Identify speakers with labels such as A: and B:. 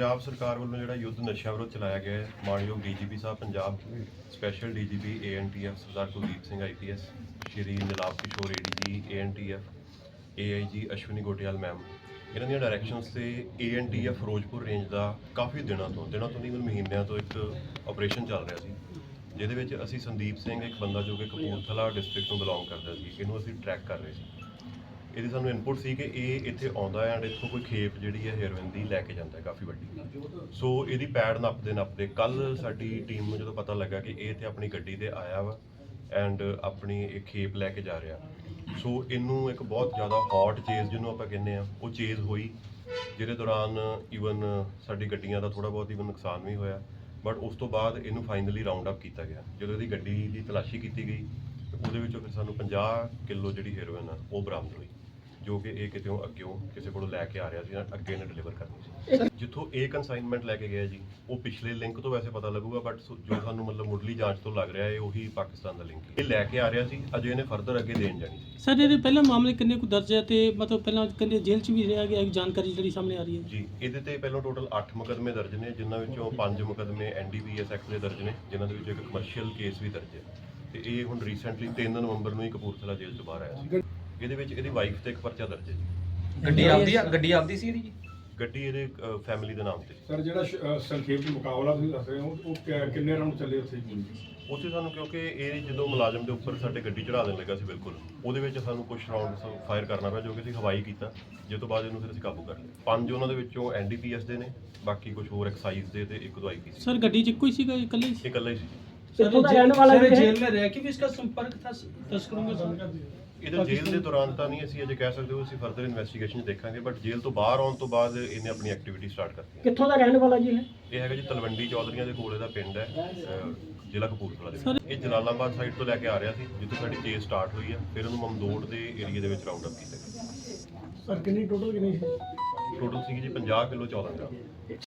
A: ਪੰਜਾਬ ਸਰਕਾਰ ਵੱਲੋਂ ਜਿਹੜਾ ਯੁੱਧ ਨਸ਼ਾ ਵਿਰੁੱਧ ਚਲਾਇਆ ਗਿਆ ਹੈ, ਮਾਨਯੋਗ ਡੀਜੀਪੀ ਸਾਹਿਬ, Punjab special DGP ANTF Sardar Kuldeep Singh IPS Shri Nilab Kishore ADG ANTF AIG Ashwani Gotyal ma'am ਇਹਨਾਂ ਦੀਆਂ ਡਾਇਰੈਕਸ਼ਨਸ ਤੇ ਏਐਨਟੀਐਫ ਫਿਰੋਜ਼ਪੁਰ ਰੇਂਜ ਦਾ ਕਾਫੀ ਦਿਨਾਂ ਤੋਂ ਦਿਨਾਂ ਤੋਂ ਨਹੀਂ, ਮਹੀਨਿਆਂ ਤੋਂ ਇੱਕ ਆਪਰੇਸ਼ਨ ਚੱਲ ਰਿਹਾ ਸੀ, ਜਿਹਦੇ ਵਿੱਚ ਅਸੀਂ ਸੰਦੀਪ ਸਿੰਘ, ਇੱਕ ਬੰਦਾ ਜੋ ਕਿ ਕਪੂਰਥਲਾ ਡਿਸਟ੍ਰਿਕਟ ਤੋਂ ਬਿਲੋਂਗ ਕਰਦਾ ਸੀ, ਇਹਨੂੰ ਅਸੀਂ ਟਰੈਕ ਕਰ ਰਹੇ ਸੀ। ਇਹਦੀ ਸਾਨੂੰ ਇਨਪੁਟ ਸੀ ਕਿ ਇਹ ਇੱਥੇ ਆਉਂਦਾ ਹੈ ਐਂਡ ਇੱਥੋਂ ਕੋਈ ਖੇਪ ਜਿਹੜੀ ਹੈ ਹੈਰੋਇਨ ਦੀ ਲੈ ਕੇ ਜਾਂਦਾ ਹੈ, ਕਾਫੀ ਵੱਡੀ। ਸੋ ਇਹਦੀ ਪੈੜ ਨੱਪਦੇ ਨੱਪਦੇ ਕੱਲ ਸਾਡੀ ਟੀਮ ਨੂੰ ਜਦੋਂ ਪਤਾ ਲੱਗਾ ਕਿ ਇਹ ਇੱਥੇ ਆਪਣੀ ਗੱਡੀ ਤੇ ਆਇਆ ਵਾ ਐਂਡ ਆਪਣੀ ਇਹ ਖੇਪ ਲੈ ਕੇ ਜਾ ਰਿਹਾ। ਸੋ ਇਹਨੂੰ ਇੱਕ ਬਹੁਤ ਜ਼ਿਆਦਾ ਹੌਟ ਚੇਜ਼ ਜਿਹਨੂੰ ਆਪਾਂ ਕਹਿੰਦੇ ਆ ਉਹ ਚੇਜ਼ ਹੋਈ, ਜਿਹਦੇ ਦੌਰਾਨ ਈਵਨ ਸਾਡੀ ਗੱਡੀਆਂ ਦਾ ਥੋੜਾ ਬਹੁਤ ਈਵਨ ਨੁਕਸਾਨ ਵੀ ਹੋਇਆ ਬਟ ਉਸ ਤੋਂ ਬਾਅਦ ਇਹਨੂੰ ਫਾਈਨਲੀ ਰਾਉਂਡ ਅਪ ਕੀਤਾ ਗਿਆ। ਜਦੋਂ ਇਹਦੀ ਗੱਡੀ ਦੀ ਤਲਾਸ਼ੀ ਕੀਤੀ ਗਈ, ਉਹਦੇ ਵਿੱਚੋਂ ਫਿਰ ਸਾਨੂੰ 50 ਕਿਲੋ ਜਿਹੜੀ ਹੈਰੋਇਨ ਆ, ਉਹ ਬਰਾਮਦ ਹੋਈ। ਜੋ ਕਿ ਇਹ ਕਿਤੇੋਂ ਅੱਗਿਓਂ ਕਿਸੇ ਕੋਲੋਂ ਲੈ ਕੇ ਆ ਰਿਹਾ ਸੀ ਨਾ ਅੱਗੇ ਨੇ ਡਿਲੀਵਰ ਕਰਨੀ ਸੀ। ਜਿੱਥੋਂ ਇਹ ਕਨਸਾਈਨਮੈਂਟ ਲੈ ਕੇ ਗਿਆ ਜੀ ਉਹ ਪਿਛਲੇ ਲਿੰਕ ਤੋਂ ਵੈਸੇ ਪਤਾ ਲੱਗੂਗਾ ਬਟ ਜੋ ਸਾਨੂੰ ਮਤਲਬ ਮੁੱਢਲੀ ਜਾਂਚ ਤੋਂ ਲੱਗ ਰਿਹਾ ਹੈ ਉਹੀ ਪਾਕਿਸਤਾਨ ਦਾ ਲਿੰਕ ਹੈ। ਇਹ ਲੈ ਕੇ ਆ ਰਿਹਾ ਸੀ ਅਜੇ ਇਹਨੇ ਫਰਦਰ ਅੱਗੇ ਦੇਣ ਜਾਣੀ ਸੀ।
B: ਸਰ ਇਹਦੇ ਪਹਿਲਾਂ ਮਾਮਲੇ ਕਿੰਨੇ ਕੁ ਦਰਜ ਹੈ ਤੇ ਮਤਲਬ ਪਹਿਲਾਂ ਕਹਿੰਦੇ ਜੇਲ੍ਹ 'ਚ ਵੀ ਰਿਹਾ ਗਿਆ ਇੱਕ ਜਾਣਕਾਰੀ ਜਿਹੜੀ ਸਾਹਮਣੇ ਆ ਰਹੀ ਹੈ?
A: ਜੀ ਇਹਦੇ ਤੇ ਪਹਿਲਾਂ ਟੋਟਲ 8 ਮੁਕਦਮੇ ਦਰਜ ਨੇ ਜਿਨ੍ਹਾਂ ਵਿੱਚੋਂ 5 ਮੁਕਦਮੇ ਐਨਡੀਪੀਐਸ ਐਕਟ ਦੇ ਦਰਜ ਨੇ ਜਿਨ੍ਹਾਂ ਦੇ ਵਿੱਚੋਂ ਇੱਕ ਕਮਰਸ਼ੀਅਲ ਕੇਸ ਵੀ ਦਰਜ ਹੈ। ਤੇ ਇਹ ਹੁਣ ਰੀਸੈਂਟਲੀ 3 ਨਵੰਬਰ ਨੂੰ ਹੀ ਕਪੂਰਥਲਾ ਜੇਲ੍ਹ ਤੋਂ ਬਾਹਰ ਆਇਆ ਸੀ। ਇਹਦੇ ਵਿੱਚ ਇਹਦੀ ਵਾਈਫ ਤੇ ਇੱਕ ਪਰਚਾ ਦਰਜ ਹੈ ਜੀ
C: ਗੱਡੀ ਆਪਦੀ ਆ ਗੱਡੀ ਆਪਦੀ ਸੀ ਇਹਦੀ ਜੀ
A: ਗੱਡੀ ਇਹਦੇ ਫੈਮਿਲੀ ਦੇ ਨਾਮ ਤੇ ਸੀ
D: ਸਰ ਜਿਹੜਾ ਸ਼- ਅਹ ਸੰਖੇਪ ਚ ਮੁਕਾਬਲਾ ਤੁਸੀਂ ਦੱਸ ਰਹੇ ਹੋ ਉਹ ਕਿ- ਕਿੰਨੇ ਰਾਉਂਡ ਚੱਲੇ ਉੱਥੇ
A: ਉੱਥੇ ਸਾਨੂੰ ਕਿਉਂਕਿ ਇਹ ਜਦੋਂ ਮੁਲਾਜ਼ਮ ਦੇ ਉੱਪਰ ਸਾਡੇ ਗੱਡੀ ਚੜਾ ਦੇਣ ਲੱਗਾ ਸੀ ਬਿਲਕੁਲ ਉਹਦੇ ਵਿੱਚ ਸਾਨੂੰ ਕੁਝ ਰਾਉਂਡ ਫਾਇਰ ਕਰਨਾ ਪਿਆ ਜੋ ਕਿ ਅਸੀਂ ਹਵਾਈ ਕੀਤਾ ਜਿਸ ਤੋਂ ਬਾਅਦ ਇਹਨੂੰ ਫਿਰ ਅਸੀਂ ਕਾਬੂ ਕਰ ਲਿਆ ਪੰਜ ਉਹਨਾਂ ਦੇ ਵਿੱਚੋਂ ਐਨਡੀਪੀਐਸ ਦੇ ਨੇ ਬਾਕੀ ਕੁਝ ਹੋਰ ਐਕਸਾਈਜ਼ ਦੇ ਤੇ ਇੱਕ ਦੋ ਆਈਪੀਸੀ
B: ਸਰ ਗੱਡੀ 'ਚ ਇੱਕੋ ਹੀ ਸੀਗਾ ਇਕੱਲੇ ਹੀ ਸੀ?
A: ਇਹ ਇਕੱਲਾ ਹੀ ਸੀ
E: कितों का रहने वाला भी है
B: जेल में रह के भी इसका संपर्क था तस्करों के साथ
A: ਇਹਦਾ ਜੇਲ੍ਹ ਦੇ ਦੌਰਾਨ ਤਾਂ ਨਹੀਂ ਅਸੀਂ ਅਜੇ ਕਹਿ ਸਕਦੇ ਉਹ ਅਸੀਂ ਫਰਦਰ ਇਨਵੈਸਟੀਗੇਸ਼ਨ ਦੇਖਾਂਗੇ ਬਟ ਜੇਲ੍ਹ ਤੋਂ ਬਾਹਰ ਆਉਣ ਤੋਂ ਬਾਅਦ ਇਹਨੇ ਆਪਣੀ ਐਕਟੀਵਿਟੀ ਸਟਾਰਟ ਕਰਤੀ
E: ਕਿੱਥੋਂ ਦਾ ਰਹਿਣ ਵਾਲਾ ਜੀ ਇਹ?
A: ਇਹ ਹੈਗਾ ਜੀ ਤਲਵੰਡੀ ਚੌਧਰੀਆਂ ਦੇ ਕੋਲ ਇਹਦਾ ਪਿੰਡ ਹੈ ਜ਼ਿਲ੍ਹਾ ਕਪੂਰਥਲਾ ਦੇ ਇਹ ਜਲਾਲਾਬਾਦ ਸਾਈਡ ਤੋਂ ਲੈ ਕੇ ਆ ਰਿਹਾ ਸੀ ਜਿੱਥੋਂ ਸਾਡੀ ਚੇਸ ਸਟਾਰਟ ਹੋਈ ਹੈ ਫਿਰ ਉਹਨੂੰ ਮਮਦੋੜ ਦੇ ਏਰੀਆ ਦੇ ਵਿੱਚ ਰਾਉਂਡ ਅਪ ਕੀਤਾ
E: ਸਰ ਕਿੰਨੀ ਟੋਟਲ ਕਿੰਨੀ ਸੀ?
A: ਟੋਟਲ ਸੀਗੀ ਜੀ 50 ਕਿਲੋ 14 ਗ੍ਰਾਮ